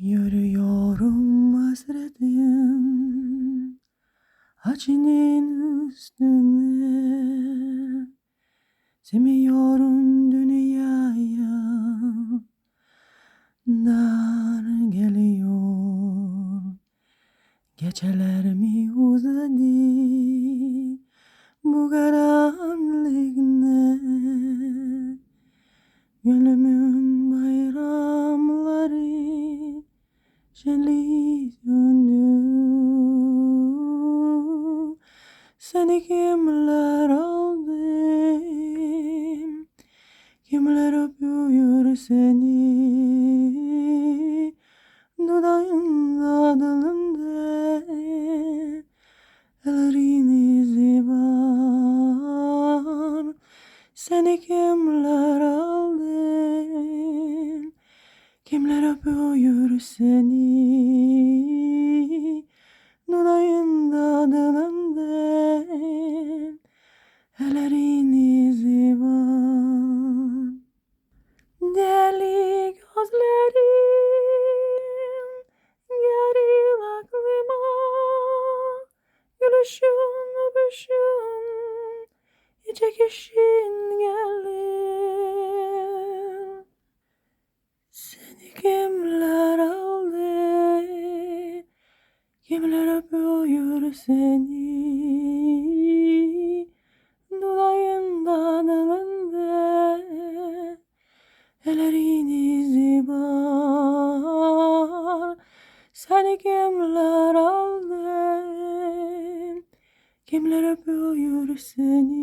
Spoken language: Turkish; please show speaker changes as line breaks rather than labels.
Yürüyorum hasretim Hacinin üstüne. Semiyorum dünyaya Dar geliyor. Geceler mi uzadı Bu karanlık ne? Gönlümün bayramları Şenlik söndü Seni kimler aldı? Kimler öpüyor seni? Dudağında dilinde Ellerin izi var. Seni kimler aldı Kimler öpüyor seni? Dudağında dilinde Ellerin izi var. Deli gözlerim Gelir aklıma Gülüşün öpüşün Yüce kişin Kimler öpüyor seni. Dudağında dilinde Ellerin izi var. Seni kimler aldı? Kimler öpüyor seni